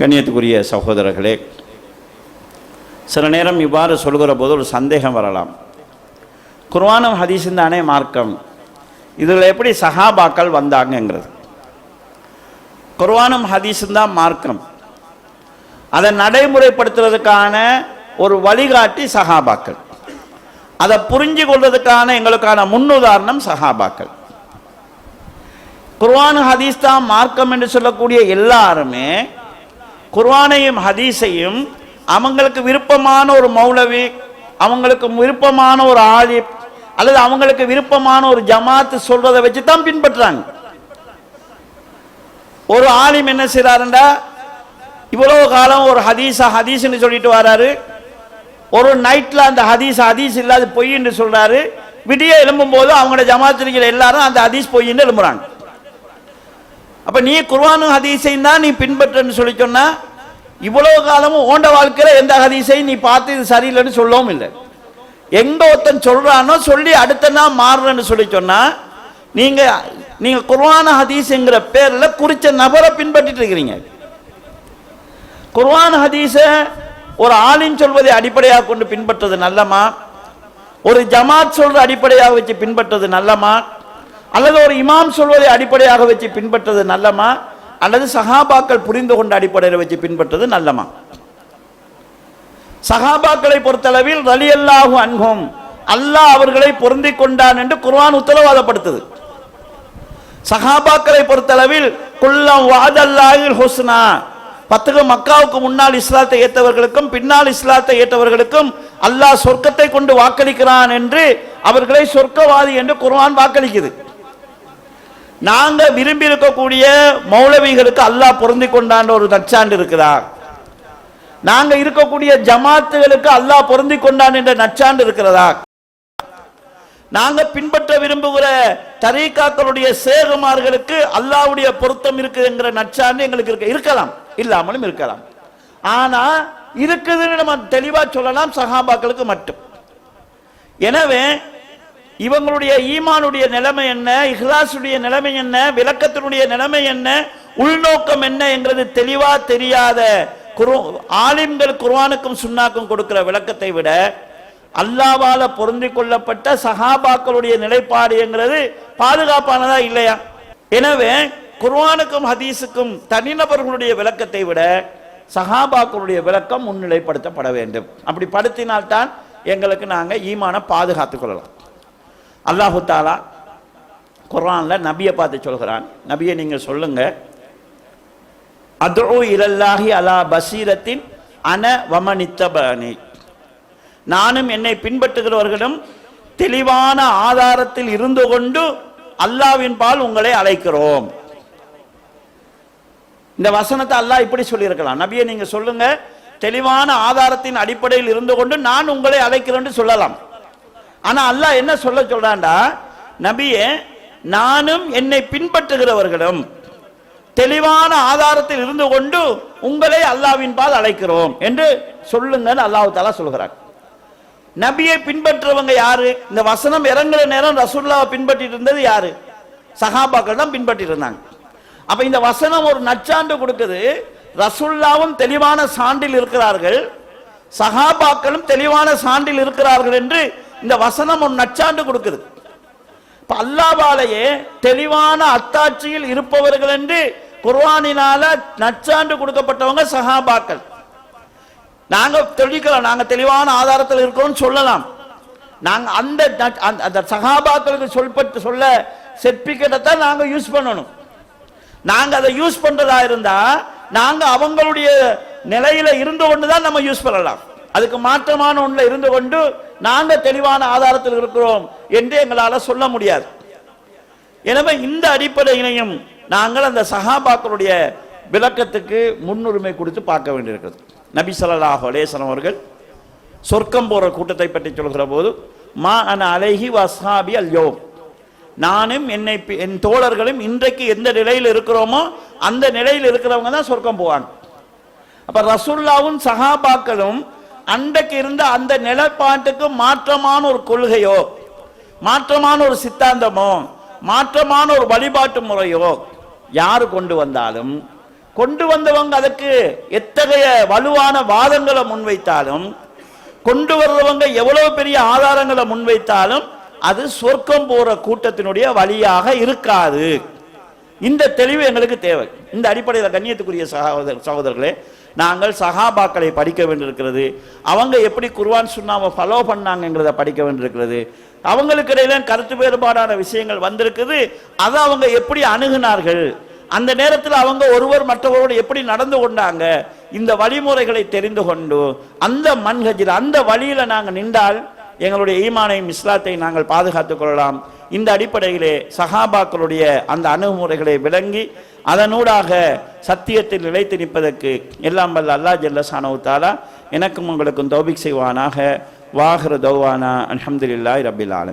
கண்ணியத்துக்குரிய சகோதரர்களே சில நேரம் இவ்வாறு சொல்கிற போது ஒரு சந்தேகம் வரலாம். குர்ஆனும் ஹதீஸும் தானே மார்க்கம். இதில் எப்படி சஹாபாக்கள் வந்தாங்கங்கிறது. குர்ஆனும் ஹதீஸும் தான் மார்க்கம். அதை நடைமுறைப்படுத்துறதுக்கான ஒரு வழிகாட்டி சஹாபாக்கள். அதை புரிஞ்சு கொள்வதற்கான எங்களுக்கான முன்னுதாரணம் சஹாபாக்கள். குர்ஆன் ஹதீஸ் தான் மார்க்கம் என்று சொல்லக்கூடிய எல்லாருமே குர்வானையும் ஹதீஸையும் அவங்களுக்கு விருப்பமான ஒரு மௌலவி அவங்களுக்கு விருப்பமான ஒரு ஆலிப் அல்லது அவங்களுக்கு விருப்பமான ஒரு ஜமாத்து சொல்றதை வச்சு தான் பின்பற்றுறாங்க. ஒரு ஆலிம் என்ன செய்யறாருண்டா இவ்வளவு காலம் ஒரு ஹதீஸா ஹதீஸ்ன்னு சொல்லிட்டு வராரு. ஒரு நைட்டில் அந்த ஹதீஸ் ஹதீஸ் இல்லாத பொய்ன்னு சொல்றாரு. விடிய எழும்பும் போது அவங்களோட ஜமாத்திரிகள் எல்லாரும் அந்த ஹதீஸ் பொய்ன்னு எழும்புறாங்க. அப்ப நீ குர்வானும் ஹதீஸையும் தான் நீ பின்பற்றன்னு சொல்லி சொன்னா இவ்வளவு காலமும் ஓண்ட வாழ்க்கையில எந்த ஹதீஸையும் நீ பார்த்து இது சரியில்லைன்னு சொல்லவும் இல்லை. எங்க ஒருத்தன் சொல்றானோ சொல்லி அடுத்த நாள் மாறுறேன்னு சொல்லி சொன்னா நீங்க நீங்க குர்வான ஹதீஸ்ங்கிற பேர்ல குறிச்ச நபரை பின்பற்றிட்டு இருக்கிறீங்க. குர்வான் ஹதீஸ ஒரு ஆளின் சொல்வதை அடிப்படையாக கொண்டு பின்பற்றது நல்லமா? ஒரு ஜமாத் சொல்ற அடிப்படையாக வச்சு பின்பற்றது நல்லமா? அல்லது ஒரு இமாம் சொல்வதை அடிப்படையாக வச்சு பின்பற்றது நல்லமா? அல்லது சகாபாக்கள் புரிந்து கொண்ட அடிப்படையில் வச்சு பின்பற்றது நல்லமா? சஹாபாக்களை பொறுத்தளவில் ரலி அல்லாஹு அன்ஹும் அல்லாஹ் அவர்களை பொருந்தி கொண்டான் என்று குர்வான் உத்தரவாதப்படுத்துது. சஹாபாக்களை பொறுத்தளவில் குல்லம் வாதல்லாஹில் ஹுஸ்னா பத்துக்கு மக்காவுக்கு முன்னால் இஸ்லாத்தை ஏற்றவர்களுக்கும் பின்னால் இஸ்லாத்தை ஏற்றவர்களுக்கும் அல்லாஹ் சொர்க்கத்தை கொண்டு வாக்களிக்கிறான் என்று அவர்களை சொர்க்கவாதி என்று குர்வான் வாக்களிக்குது. நாங்க விரும்பி இருக்கக்கூடிய மௌலவிகளுக்கு அல்லாஹ் பொருந்தி கொண்டான்ற ஒரு நச்சாண்டு இருக்குதா? நாங்க இருக்கக்கூடிய ஜமாத்துகளுக்கு அல்லாஹ் பொருந்தி கொண்டான் என்ற நச்சாண்டு இருக்கிறதா? நாங்க பின்பற்ற விரும்புகிற தரீக்காக்களுடைய சேகுமார்களுக்கு அல்லாஹ்வுடைய பொருத்தம் இருக்குங்கிற நச்சாண்டு எங்களுக்கு இருக்க இருக்கலாம். இல்லாமலும் இருக்கலாம். ஆனா இருக்குதுன்னு நம்ம தெளிவா சொல்லலாம் சஹாபாக்களுக்கு மட்டும். எனவே இவங்களுடைய ஈமானுடைய நிலைமை என்ன? இஹ்லாசுடைய நிலைமை என்ன? விளக்கத்தினுடைய நிலைமை என்ன? உள்நோக்கம் என்ன என்கிறது தெளிவா தெரியாத குரு ஆலிம்கள் குர்வானுக்கும் சுன்னாக்கும் கொடுக்கிற விளக்கத்தை விட அல்லாவால பொருந்தி கொள்ளப்பட்ட சஹாபாக்களுடைய நிலைப்பாடு என்கிறது பாதுகாப்பானதா இல்லையா? எனவே குர்வானுக்கும் ஹதீஸுக்கும் தனிநபர்களுடைய விளக்கத்தை விட சஹாபாக்களுடைய விளக்கம் முன்னிலைப்படுத்தப்பட வேண்டும். அப்படி படுத்தினால்தான் எங்களுக்கு நாங்கள் ஈமான பாதுகாத்துக் கொள்ளலாம். அல்லாஹு தாலா குரானில் நபியை பார்த்து சொல்கிறான். நபியை நீங்கள் சொல்லுங்கள் அதோ இலல்லாஹி அலா பசீரத்தின் அன வமனித்தபனி. நானும் என்னை பின்பற்றுகிறவர்களும் தெளிவான ஆதாரத்தில் இருந்து கொண்டு அல்லாவின் பால் உங்களை அழைக்கிறோம். இந்த வசனத்தை அல்லாஹ் இப்படி சொல்லியிருக்கலாம். நபியை நீங்கள் சொல்லுங்க. தெளிவான ஆதாரத்தின் அடிப்படையில் இருந்து கொண்டு நான் உங்களை அழைக்கிறேன்னு சொல்லலாம். ஆனா அல்லாஹ் என்ன சொல்ல சொல்றான்டா? நபியே நானும் என்னை பின்பற்றுகிறவர்களும் தெளிவான ஆதாரத்தில் இருந்து கொண்டு உங்களை அல்லாவின் பால் அழைக்கிறோம் என்று சொல்லுங்கன்னு அல்லாஹு தாலா சொல்கிறார் நபியை பின்பற்றுறவங்க யாரு? இந்த வசனம் இறங்குற நேரம் ரசூல்லாவை பின்பற்றிட்டு இருந்தது யாரு? சகாபாக்கள் தான் பின்பற்றிட்டு இருந்தாங்க. அப்ப இந்த வசனம் ஒரு நச்சாண்டு கொடுக்குது. ரசுல்லாவும் தெளிவான சான்றில் இருக்கிறார்கள். சகாபாக்களும் தெளிவான சான்றில் இருக்கிறார்கள் என்று இந்த வசனம் ஒரு நச்சாண்டு கொடுக்குது. இப்போ அல்லாவாலேயே தெளிவான அத்தாட்சியில் இருப்பவர்கள் என்று குர்வானினால நச்சாண்டு கொடுக்கப்பட்டவங்க சஹாபாக்கள். நாங்க தெளிக்கலாம் நாங்க தெளிவான ஆதாரத்தில் இருக்கோம்னு சொல்லலாம். நாங்க அந்த அந்த- அந்த சகாபாக்களுக்கு சொல்பட்டு சொல்ல செர்டிபிகேட்டை தான் நாங்க யூஸ் பண்ணணும். நாங்க அதை யூஸ் பண்றதா இருந்தா நாங்க அவங்களுடைய நிலையில இருந்து கொண்டு தான் நம்ம யூஸ் பண்ணலாம். அதுக்கு மாற்றமான ஒன்றில் இருந்து கொண்டு நாங்கள் தெளிவான ஆதாரத்தில் இருக்கிறோம் என்று எங்களால் சொல்ல முடியாது. எனவே இந்த அடிப்படையினையும் நாங்கள் அந்த சஹாபாக்களுடைய விளக்கத்துக்கு முன்னுரிமை கொடுத்து பார்க்க வேண்டியிருக்கிறது. நபி ஸல்லல்லாஹு அலேசன் அவர்கள் சொர்க்கம் போகிற கூட்டத்தை பற்றி சொல்கிற போது மா அன அலைஹி வசாபி அல்யோ நானும் என்னை என் தோழர்களும் இன்றைக்கு எந்த நிலையில் இருக்கிறோமோ அந்த நிலையில் இருக்கிறவங்க தான் சொர்க்கம் போவாங்க. அப்போ ரசுல்லாவும் சஹாபாக்களும் அன்றைக்கு இருந்த அந்த நிலப்பாட்டுக்கு மாற்றமான ஒரு கொள்கையோ மாற்றமான ஒரு சித்தாந்தமோ மாற்றமான ஒரு வழிபாட்டு முறையோ யாரு கொண்டு வந்தாலும் கொண்டு வந்தவங்க அதுக்கு எத்தகைய வலுவான வாதங்களை முன்வைத்தாலும் கொண்டு வர்றவங்க எவ்வளவு பெரிய ஆதாரங்களை முன்வைத்தாலும் அது சொர்க்கம் போற கூட்டத்தினுடைய வழியாக இருக்காது. இந்த தெளிவு எங்களுக்கு தேவை. இந்த அடிப்படையில் கண்ணியத்துக்குரிய சகோதர சகோதரர்களே நாங்கள் சஹாபாக்களை படிக்க வேண்டியிருக்கிறது. அவங்க எப்படி குர்வான் சுண்ணாவை ஃபாலோ பண்ணாங்கங்கிறத படிக்க வேண்டியிருக்கிறது. அவங்களுக்கு இடையில கருத்து வேறுபாடான விஷயங்கள் வந்திருக்குது. அதை அவங்க எப்படி அணுகுனார்கள்? அந்த நேரத்தில் அவங்க ஒருவர் மற்றவரோடு எப்படி நடந்து கொண்டாங்க? இந்த வழிமுறைகளை தெரிந்து கொண்டு அந்த மன்ஹஜில் அந்த வழியில் நாங்கள் நின்றால் எங்களுடைய ஈமானையும் இஸ்லாத்தை நாங்கள் பாதுகாத்துக் கொள்ளலாம். இந்த அடிப்படையிலே சகாபாக்களுடைய அந்த அணுகுமுறைகளை விளங்கி அதனூடாக சத்தியத்தில் நிலைத்து நிற்பதற்கு எல்லாம் வல்ல அல்லா ஜல்லசானவு தாலா எனக்கும் உங்களுக்கும் தௌபிக் செய்வானாக. வாஹிர தௌவானா. அலமதுல்லாய் ரபில் ஆலமி